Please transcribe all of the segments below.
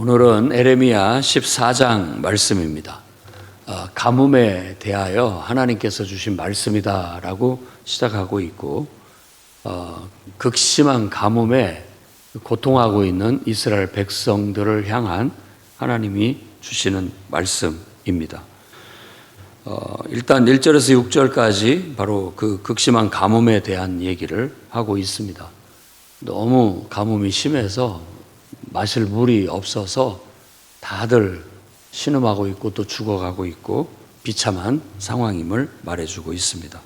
오늘은 에레미야 14장 말씀입니다. 어, 가뭄에 대하여 하나님께서 주신 말씀이다라고 시작하고 있고 어, 극심한 가뭄에 고통하고 있는 이스라엘 백성들을 향한 하나님이 주시는 말씀입니다. 어, 일단 1절에서 6절까지 바로 그 극심한 가뭄에 대한 얘기를 하고 있습니다. 너무 가뭄이 심해서 마실 물이 없어서 다들 신음하고 있고 또 죽어가고 있고 비참한 상황임을 말해주고 있습니다.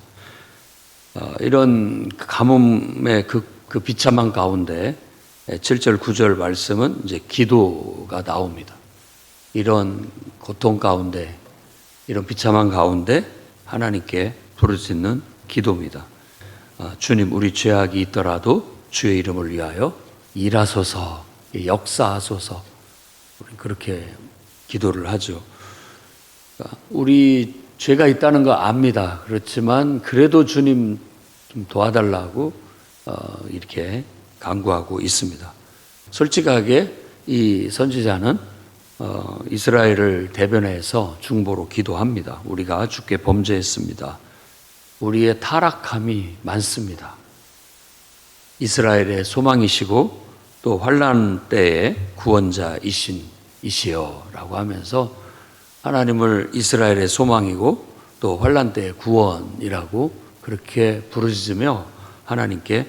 어, 이런 가뭄의 그, 그 비참한 가운데 7절, 9절 말씀은 이제 기도가 나옵니다. 이런 고통 가운데, 이런 비참한 가운데 하나님께 부르짖는 기도입니다. 어, 주님, 우리 죄악이 있더라도 주의 이름을 위하여 일하소서, 역사하소서. 우리 그렇게 기도를 하죠. 그러니까 우리 죄가 있다는 거 압니다. 그렇지만 그래도 주님 좀 도와달라고 어, 이렇게 간구하고 있습니다. 솔직하게 이 선지자는 어, 이스라엘을 대변해서 중보로 기도합니다. 우리가 주께 범죄했습니다. 우리의 타락함이 많습니다. 이스라엘의 소망이시고 또 환란 때의 구원자이신 이시여라고 하면서 하나님을 이스라엘의 소망이고 또 환란 때의 구원이라고 그렇게 부르짖으며 하나님께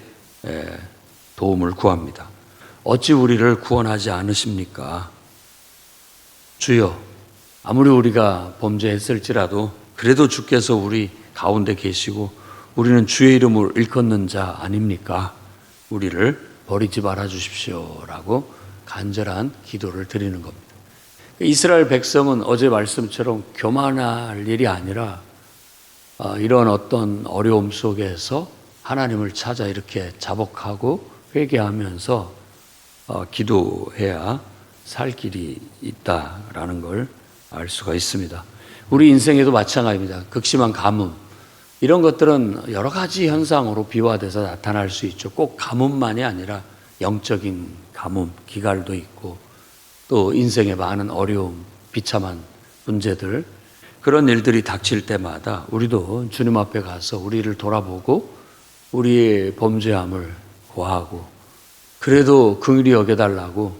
도움을 구합니다. 어찌 우리를 구원하지 않으십니까? 주여, 아무리 우리가 범죄했을지라도 그래도 주께서 우리 가운데 계시고 우리는 주의 이름을 일컫는 자 아닙니까? 우리를 버리지 말아 주십시오라고 간절한 기도를 드리는 겁니다. 이스라엘 백성은 어제 말씀처럼 교만할 일이 아니라 이런 어떤 어려움 속에서 하나님을 찾아 이렇게 자복하고 회개하면서 어, 기도해야 살 길이 있다라는 걸 알 수가 있습니다. 우리 인생에도 마찬가지입니다. 극심한 가뭄. 이런 것들은 여러 가지 현상으로 비화돼서 나타날 수 있죠. 꼭 가뭄만이 아니라 영적인 가뭄, 기갈도 있고 또 인생의 많은 어려움, 비참한 문제들 그런 일들이 닥칠 때마다 우리도 주님 앞에 가서 우리를 돌아보고 우리의 범죄함을 고하고 그래도 긍휼히 여겨달라고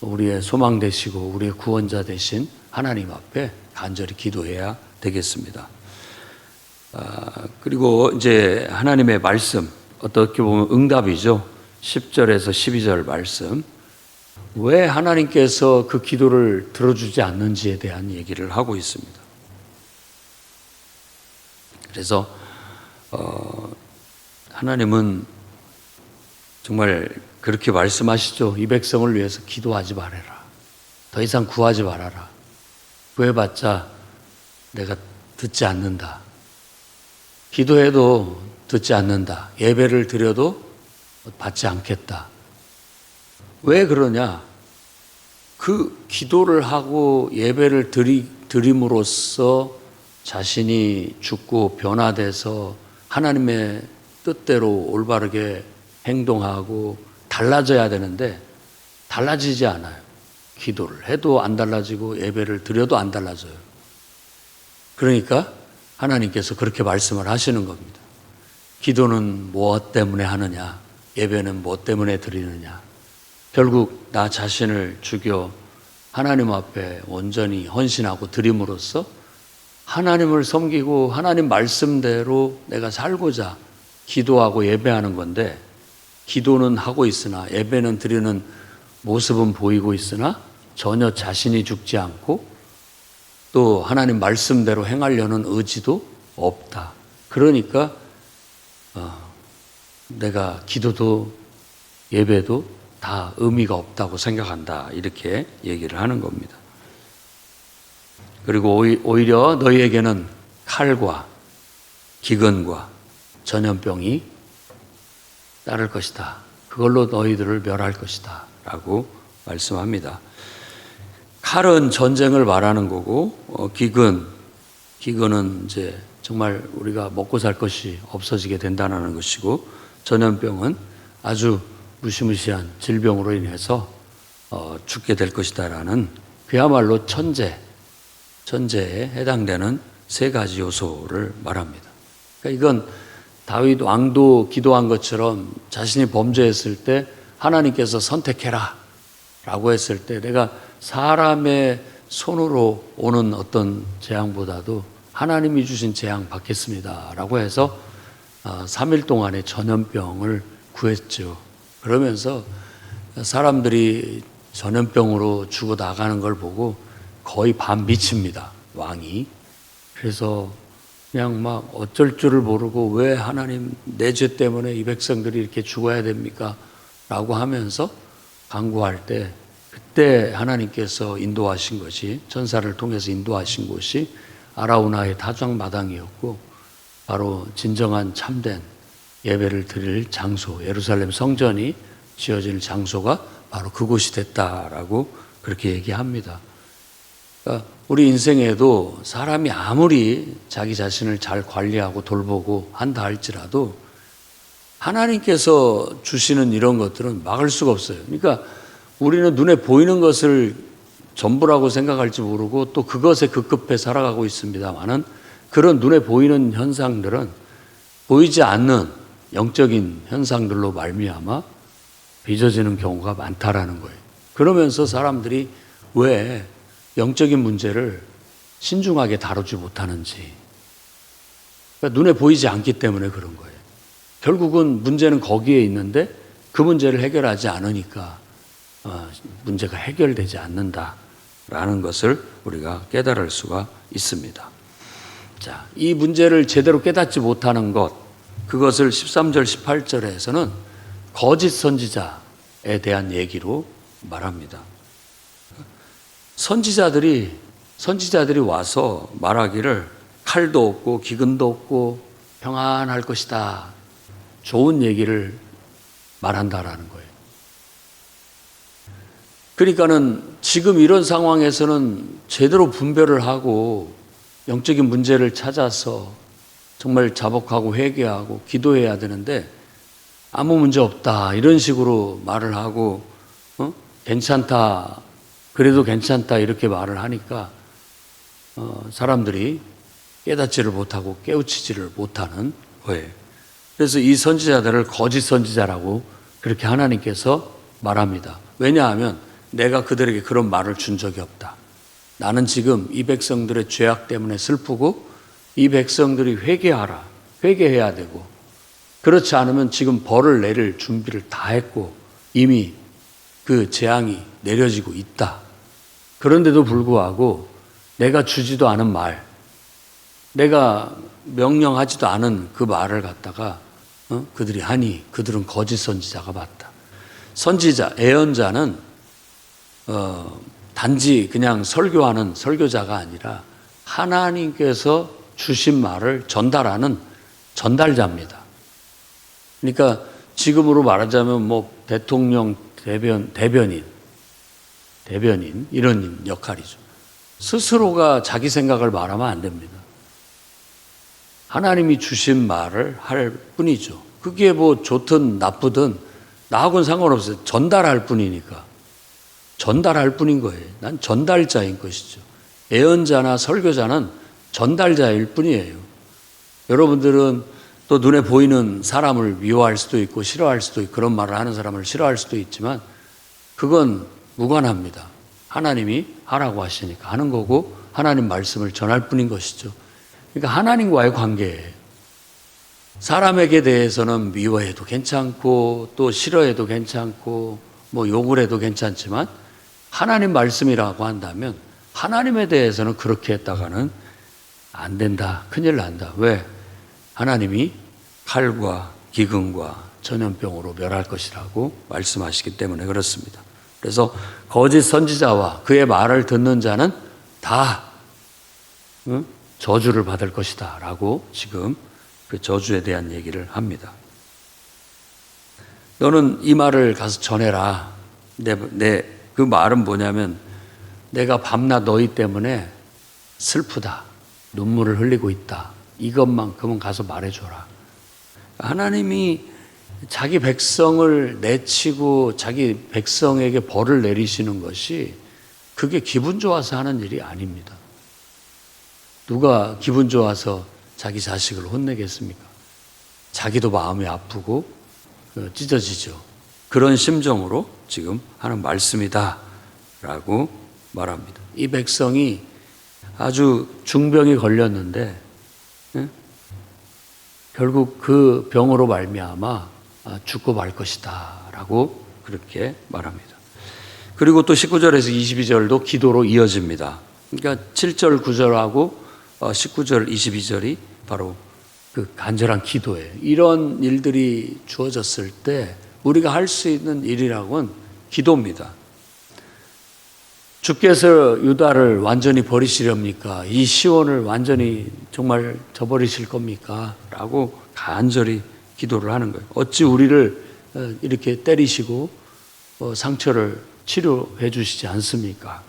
우리의 소망 되시고 우리의 구원자 되신 하나님 앞에 간절히 기도해야 되겠습니다. 아, 그리고 이제 하나님의 말씀 어떻게 보면 응답이죠. 10절에서 12절 말씀. 왜 하나님께서 그 기도를 들어주지 않는지에 대한 얘기를 하고 있습니다. 그래서 어, 하나님은 정말 그렇게 말씀하시죠. 이 백성을 위해서 기도하지 말아라. 더 이상 구하지 말아라. 구해봤자 내가 듣지 않는다. 기도해도 듣지 않는다. 예배를 드려도 받지 않겠다. 왜 그러냐? 그 기도를 하고 예배를 드리, 드림으로써 자신이 죽고 변화돼서 하나님의 뜻대로 올바르게 행동하고 달라져야 되는데 달라지지 않아요. 기도를 해도 안 달라지고 예배를 드려도 안 달라져요. 그러니까 하나님께서 그렇게 말씀을 하시는 겁니다. 기도는 무엇 때문에 하느냐? 예배는 무엇 때문에 드리느냐? 결국 나 자신을 죽여 하나님 앞에 온전히 헌신하고 드림으로써 하나님을 섬기고 하나님 말씀대로 내가 살고자 기도하고 예배하는 건데 기도는 하고 있으나 예배는 드리는 모습은 보이고 있으나 전혀 자신이 죽지 않고 또 하나님 말씀대로 행하려는 의지도 없다. 그러니까 어, 내가 기도도 예배도 다 의미가 없다고 생각한다. 이렇게 얘기를 하는 겁니다. 그리고 오히려 너희에게는 칼과 기근과 전염병이 따를 것이다. 그걸로 너희들을 멸할 것이다. 라고 말씀합니다. 칼은 전쟁을 말하는 거고, 어, 기근, 기근은 이제 정말 우리가 먹고 살 것이 없어지게 된다는 것이고, 전염병은 아주 무시무시한 질병으로 인해서 어, 죽게 될 것이다라는 그야말로 천재, 천재에 해당되는 세 가지 요소를 말합니다. 그러니까 이건 다윗 왕도 기도한 것처럼 자신이 범죄했을 때 하나님께서 선택해라 라고 했을 때 내가 사람의 손으로 오는 어떤 재앙보다도 하나님이 주신 재앙 받겠습니다 라고 해서 3일 동안의 전염병을 구했죠. 그러면서 사람들이 전염병으로 죽어 나가는 걸 보고 거의 반 미칩니다. 왕이. 그래서 그냥 막 어쩔 줄을 모르고 왜 하나님 내 죄 때문에 이 백성들이 이렇게 죽어야 됩니까? 라고 하면서 강구할 때 그때 하나님께서 인도하신 것이 천사를 통해서 인도하신 곳이 아라우나의 타작 마당이었고 바로 진정한 참된 예배를 드릴 장소 예루살렘 성전이 지어질 장소가 바로 그곳이 됐다라고 그렇게 얘기합니다. 그러니까 우리 인생에도 사람이 아무리 자기 자신을 잘 관리하고 돌보고 한다 할지라도 하나님께서 주시는 이런 것들은 막을 수가 없어요. 그러니까 우리는 눈에 보이는 것을 전부라고 생각할지 모르고 또 그것에 급급해 살아가고 있습니다만은 그런 눈에 보이는 현상들은 보이지 않는 영적인 현상들로 말미암아 빚어지는 경우가 많다라는 거예요. 그러면서 사람들이 왜 영적인 문제를 신중하게 다루지 못하는지 그러니까 눈에 보이지 않기 때문에 그런 거예요. 결국은 문제는 거기에 있는데 그 문제를 해결하지 않으니까 어, 문제가 해결되지 않는다라는 것을 우리가 깨달을 수가 있습니다. 자, 이 문제를 제대로 깨닫지 못하는 것, 그것을 13절, 18절에서는 거짓 선지자에 대한 얘기로 말합니다. 선지자들이 선지자들이 와서 말하기를 칼도 없고 기근도 없고 평안할 것이다. 좋은 얘기를 말한다라는 거예요. 그러니까는 지금 이런 상황에서는 제대로 분별을 하고 영적인 문제를 찾아서 정말 자복하고 회개하고 기도해야 되는데 아무 문제 없다 이런 식으로 말을 하고 어? 괜찮다 그래도 괜찮다 이렇게 말을 하니까 어, 사람들이 깨닫지를 못하고 깨우치지를 못하는 거예요. 그래서 이 선지자들을 거짓 선지자라고 그렇게 하나님께서 말합니다. 왜냐하면 내가 그들에게 그런 말을 준 적이 없다. 나는 지금 이 백성들의 죄악 때문에 슬프고 이 백성들이 회개하라. 회개해야 되고 그렇지 않으면 지금 벌을 내릴 준비를 다 했고 이미 그 재앙이 내려지고 있다. 그런데도 불구하고 내가 주지도 않은 말, 내가 명령하지도 않은 그 말을 갖다가 어? 그들이 하니 그들은 거짓 선지자가 맞다. 선지자, 애언자는 어, 단지 그냥 설교하는 설교자가 아니라 하나님께서 주신 말을 전달하는 전달자입니다. 그러니까 지금으로 말하자면 뭐 대통령 대변 대변인 대변인 이런 역할이죠. 스스로가 자기 생각을 말하면 안 됩니다. 하나님이 주신 말을 할 뿐이죠. 그게 뭐 좋든 나쁘든 나하고는 상관없어요. 전달할 뿐이니까. 전달할 뿐인 거예요. 난 전달자인 것이죠. 예언자나 설교자는 전달자일 뿐이에요. 여러분들은 또 눈에 보이는 사람을 미워할 수도 있고 싫어할 수도 있고 그런 말을 하는 사람을 싫어할 수도 있지만 그건 무관합니다. 하나님이 하라고 하시니까 하는 거고 하나님 말씀을 전할 뿐인 것이죠. 그러니까 하나님과의 관계예요. 사람에게 대해서는 미워해도 괜찮고 또 싫어해도 괜찮고 뭐 욕을 해도 괜찮지만 하나님 말씀이라고 한다면 하나님에 대해서는 그렇게 했다가는 안 된다. 큰일 난다. 왜? 하나님이 칼과 기근과 전염병으로 멸할 것이라고 말씀하시기 때문에 그렇습니다. 그래서 거짓 선지자와 그의 말을 듣는 자는 다 응? 저주를 받을 것이다. 라고 지금 그 저주에 대한 얘기를 합니다. 너는 이 말을 가서 전해라. 내, 내, 그 말은 뭐냐면 내가 밤낮 너희 때문에 슬프다. 눈물을 흘리고 있다. 이것만큼은 가서 말해줘라. 하나님이 자기 백성을 내치고 자기 백성에게 벌을 내리시는 것이 그게 기분 좋아서 하는 일이 아닙니다. 누가 기분 좋아서 자기 자식을 혼내겠습니까? 자기도 마음이 아프고 어, 찢어지죠. 그런 심정으로 지금 하는 말씀이다. 라고 말합니다. 이 백성이 아주 중병이 걸렸는데 예? 결국 그 병으로 말미암아 아, 죽고 말 것이다 라고 그렇게 말합니다. 그리고 또 19절에서 22절도 기도로 이어집니다. 그러니까 7절, 9절하고 19절, 22절이 바로 그 간절한 기도예요. 이런 일들이 주어졌을 때 우리가 할 수 있는 일이라고는 기도입니다. 주께서 유다를 완전히 버리시렵니까? 이 시온을 완전히 정말 저버리실 겁니까? 라고 간절히 기도를 하는 거예요. 어찌 우리를 어, 이렇게 때리시고 어, 상처를 치료해 주시지 않습니까?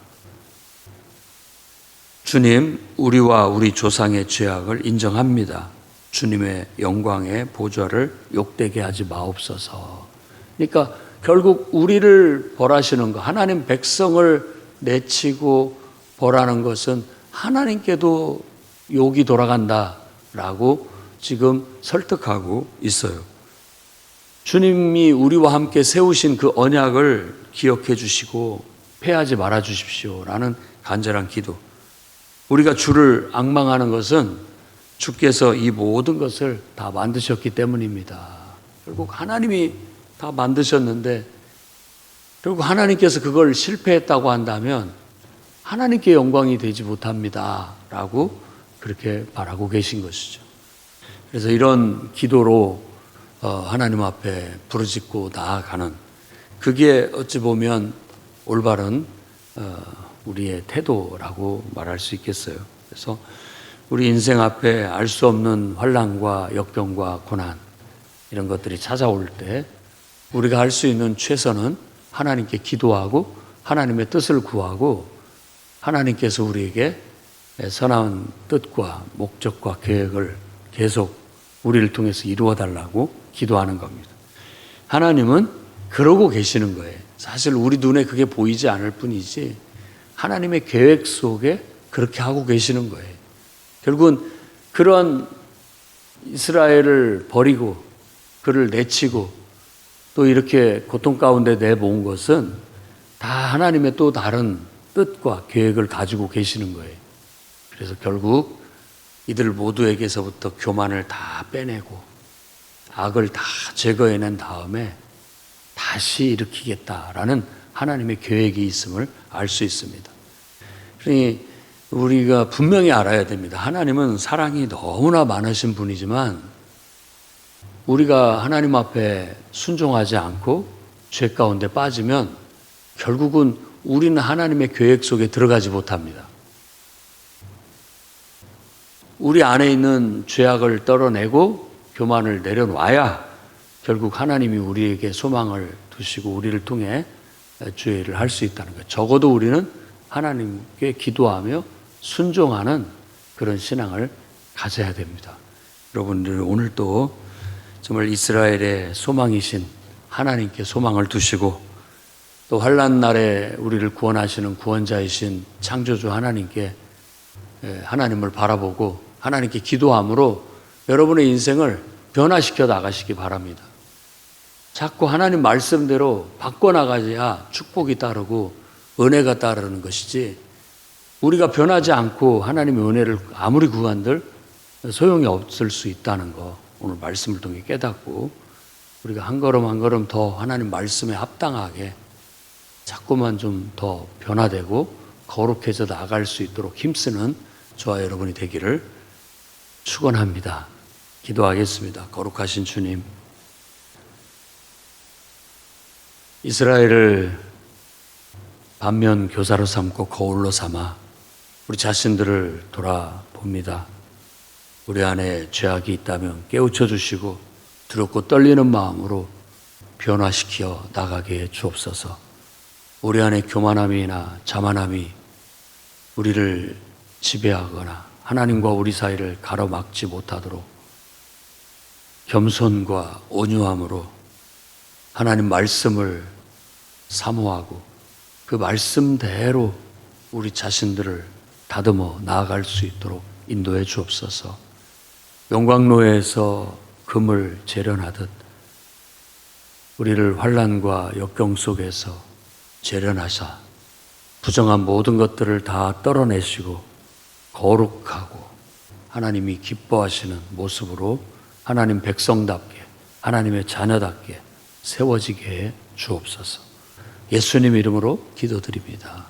주님, 우리와 우리 조상의 죄악을 인정합니다. 주님의 영광의 보좌를 욕되게 하지 마옵소서. 그러니까 결국 우리를 벌하시는 거, 하나님 백성을 내치고 벌하는 것은 하나님께도 욕이 돌아간다라고 지금 설득하고 있어요. 주님이 우리와 함께 세우신 그 언약을 기억해 주시고 패하지 말아 주십시오라는 간절한 기도. 우리가 주를 악망하는 것은 주께서 이 모든 것을 다 만드셨기 때문입니다. 결국 하나님이 다 만드셨는데 결국 하나님께서 그걸 실패했다고 한다면 하나님께 영광이 되지 못합니다. 라고 그렇게 말하고 계신 것이죠. 그래서 이런 기도로 어, 하나님 앞에 부르짖고 나아가는 그게 어찌 보면 올바른 어, 우리의 태도라고 말할 수 있겠어요. 그래서 우리 인생 앞에 알 수 없는 환란과 역병과 고난 이런 것들이 찾아올 때 우리가 할 수 있는 최선은 하나님께 기도하고 하나님의 뜻을 구하고 하나님께서 우리에게 선한 뜻과 목적과 계획을 계속 우리를 통해서 이루어 달라고 기도하는 겁니다. 하나님은 그러고 계시는 거예요. 사실 우리 눈에 그게 보이지 않을 뿐이지 하나님의 계획 속에 그렇게 하고 계시는 거예요. 결국은 그런 이스라엘을 버리고 그를 내치고 또 이렇게 고통 가운데 내모은 것은 다 하나님의 또 다른 뜻과 계획을 가지고 계시는 거예요. 그래서 결국 이들 모두에게서부터 교만을 다 빼내고 악을 다 제거해낸 다음에 다시 일으키겠다라는 하나님의 계획이 있음을 알 수 있습니다. 그러니 우리가 분명히 알아야 됩니다. 하나님은 사랑이 너무나 많으신 분이지만 우리가 하나님 앞에 순종하지 않고 죄 가운데 빠지면 결국은 우리는 하나님의 계획 속에 들어가지 못합니다. 우리 안에 있는 죄악을 떨어내고 교만을 내려놔야 결국 하나님이 우리에게 소망을 두시고 우리를 통해 주의 일을 할수 있다는 거예요. 적어도 우리는 하나님께 기도하며 순종하는 그런 신앙을 가져야 됩니다. 여러분들 오늘 또 정말 이스라엘의 소망이신 하나님께 소망을 두시고 또 환란 날에 우리를 구원하시는 구원자이신 창조주 하나님께 하나님을 바라보고 하나님께 기도함으로 여러분의 인생을 변화시켜 나가시기 바랍니다. 자꾸 하나님 말씀대로 바꿔나가야 축복이 따르고 은혜가 따르는 것이지 우리가 변하지 않고 하나님의 은혜를 아무리 구한들 소용이 없을 수 있다는 거 오늘 말씀을 통해 깨닫고 우리가 한 걸음 한 걸음 더 하나님 말씀에 합당하게 자꾸만 좀 더 변화되고 거룩해져 나갈 수 있도록 힘쓰는 저와 여러분이 되기를 축원합니다. 기도하겠습니다. 거룩하신 주님. 이스라엘을 반면 교사로 삼고 거울로 삼아 우리 자신들을 돌아봅니다. 우리 안에 죄악이 있다면 깨우쳐 주시고 두렵고 떨리는 마음으로 변화시켜 나가게 해 주옵소서. 우리 안에 교만함이나 자만함이 우리를 지배하거나 하나님과 우리 사이를 가로막지 못하도록 겸손과 온유함으로 하나님 말씀을 사모하고 그 말씀대로 우리 자신들을 다듬어 나아갈 수 있도록 인도해 주옵소서. 영광로에서 금을 재련하듯 우리를 환란과 역경 속에서 재련하사 부정한 모든 것들을 다 떨어내시고 거룩하고 하나님이 기뻐하시는 모습으로 하나님 백성답게 하나님의 자녀답게 세워지게 해 주옵소서. 예수님 이름으로 기도드립니다.